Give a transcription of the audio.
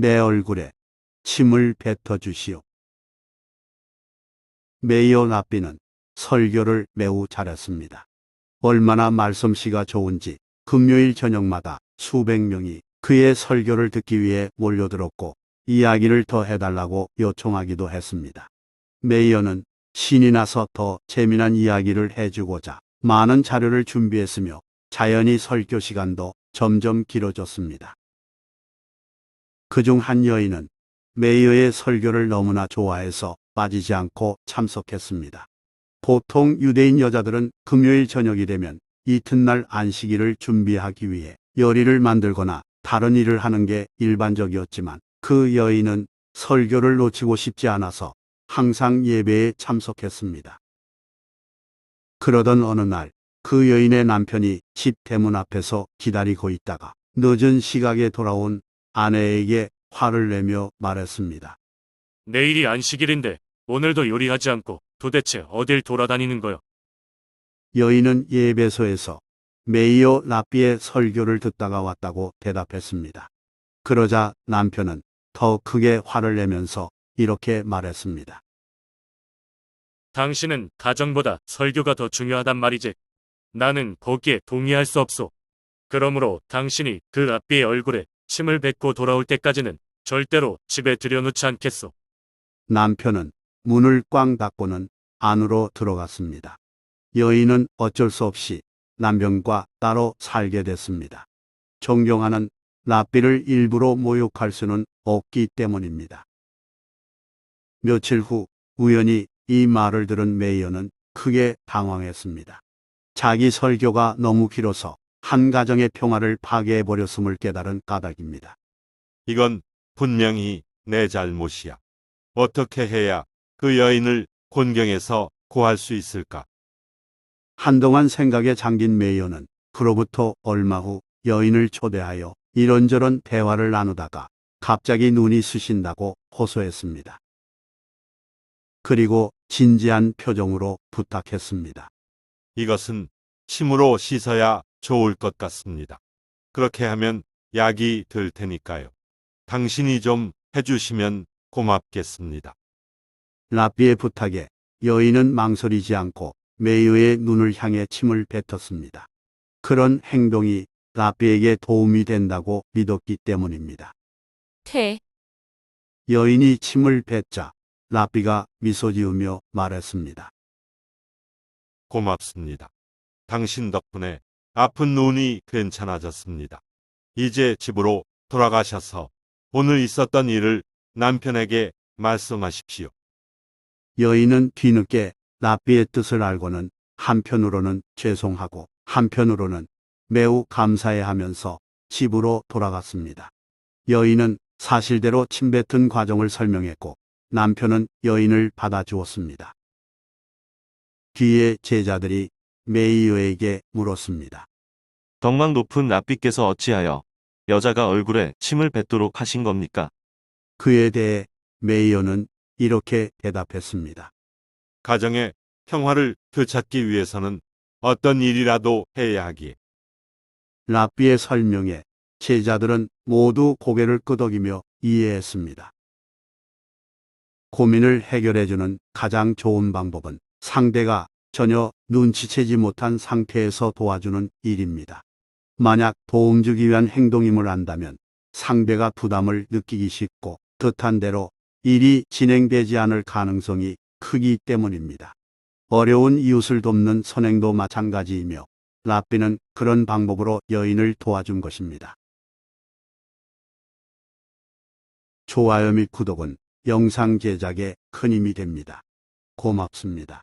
내 얼굴에 침을 뱉어 주시오. 메이어 나비는 설교를 매우 잘했습니다. 얼마나 말솜씨가 좋은지 금요일 저녁마다 수백 명이 그의 설교를 듣기 위해 몰려들었고 이야기를 더 해달라고 요청하기도 했습니다. 메이어는 신이 나서 더 재미난 이야기를 해주고자 많은 자료를 준비했으며 자연히 설교 시간도 점점 길어졌습니다. 그중 한 여인은 메이어의 설교를 너무나 좋아해서 빠지지 않고 참석했습니다. 보통 유대인 여자들은 금요일 저녁이 되면 이튿날 안식일을 준비하기 위해 요리를 만들거나 다른 일을 하는 게 일반적이었지만 그 여인은 설교를 놓치고 싶지 않아서 항상 예배에 참석했습니다. 그러던 어느 날 그 여인의 남편이 집 대문 앞에서 기다리고 있다가 늦은 시각에 돌아온 아내에게 화를 내며 말했습니다. 내일이 안식일인데 오늘도 요리하지 않고 도대체 어딜 돌아다니는 거요? 여인은 예배소에서 메이어 라비의 설교를 듣다가 왔다고 대답했습니다. 그러자 남편은 더 크게 화를 내면서 이렇게 말했습니다. 당신은 가정보다 설교가 더 중요하단 말이지. 나는 거기에 동의할 수 없소. 그러므로 당신이 그 앞비의 얼굴에 침을 뱉고 돌아올 때까지는 절대로 집에 들여놓지 않겠소. 남편은 문을 꽝 닫고는 안으로 들어갔습니다. 여인은 어쩔 수 없이 남편과 따로 살게 됐습니다. 존경하는 라비를 일부러 모욕할 수는 없기 때문입니다. 며칠 후 우연히 이 말을 들은 메이어는 크게 당황했습니다. 자기 설교가 너무 길어서 한 가정의 평화를 파괴해 버렸음을 깨달은 까닭입니다. 이건 분명히 내 잘못이야. 어떻게 해야 그 여인을 곤경에서 구할 수 있을까? 한동안 생각에 잠긴 메이어는 그로부터 얼마 후 여인을 초대하여 이런저런 대화를 나누다가 갑자기 눈이 쑤신다고 호소했습니다. 그리고 진지한 표정으로 부탁했습니다. 이것은 침으로 씻어야 좋을 것 같습니다. 그렇게 하면 약이 들 테니까요. 당신이 좀 해주시면 고맙겠습니다. 라비의 부탁에 여인은 망설이지 않고 메이어의 눈을 향해 침을 뱉었습니다. 그런 행동이 라비에게 도움이 된다고 믿었기 때문입니다. 태, 여인이 침을 뱉자 라비가 미소 지으며 말했습니다. 고맙습니다. 당신 덕분에 아픈 눈이 괜찮아졌습니다. 이제 집으로 돌아가셔서 오늘 있었던 일을 남편에게 말씀하십시오. 여인은 뒤늦게 라비의 뜻을 알고는 한편으로는 죄송하고 한편으로는 매우 감사해 하면서 집으로 돌아갔습니다. 여인은 사실대로 침뱉은 과정을 설명했고 남편은 여인을 받아주었습니다. 뒤에 제자들이 메이어에게 물었습니다. 덕망 높은 랍비께서 어찌하여 여자가 얼굴에 침을 뱉도록 하신 겁니까? 그에 대해 메이어는 이렇게 대답했습니다. 가정의 평화를 되찾기 위해서는 어떤 일이라도 해야 하기에 라비의 설명에 제자들은 모두 고개를 끄덕이며 이해했습니다. 고민을 해결해주는 가장 좋은 방법은 상대가 전혀 눈치채지 못한 상태에서 도와주는 일입니다. 만약 도움 주기 위한 행동임을 안다면 상대가 부담을 느끼기 쉽고 뜻한 대로 일이 진행되지 않을 가능성이 크기 때문입니다. 어려운 이웃을 돕는 선행도 마찬가지이며 라비는 그런 방법으로 여인을 도와준 것입니다. 좋아요 및 구독은 영상 제작에 큰 힘이 됩니다. 고맙습니다.